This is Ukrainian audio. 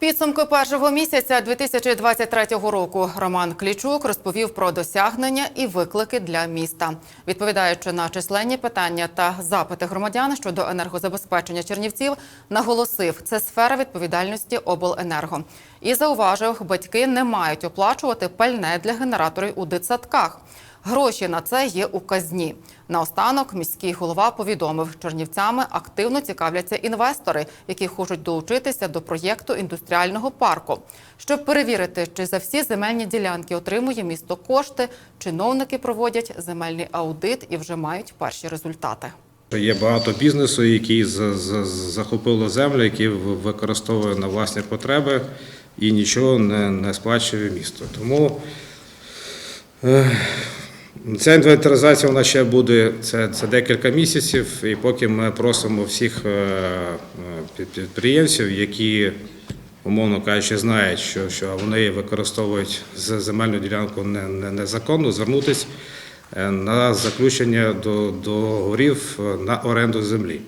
Підсумки першого місяця 2023 року Роман Клічук розповів про досягнення і виклики для міста. Відповідаючи на численні питання та запити громадян щодо енергозабезпечення Чернівців, наголосив, це сфера відповідальності обленерго. І зауважив, батьки не мають оплачувати пальне для генераторів у дитсадках. Гроші на це є у казні. Наостанок міський голова повідомив, чернівцями активно цікавляться інвестори, які хочуть долучитися до проєкту індустріального парку. Щоб перевірити, чи за всі земельні ділянки отримує місто кошти, чиновники проводять земельний аудит і вже мають перші результати. Є багато бізнесу, які захопили землю, які використовує на власні потреби і нічого не, не сплачує місто. Тому е, ця інвентаризація вона ще буде це, це декілька місяців, і поки ми просимо всіх е, е, під- підприємців, які, умовно кажучи, знають, що, що вони використовують земельну ділянку не- не- незаконно, звернутися е, на заключення до договорів на оренду землі.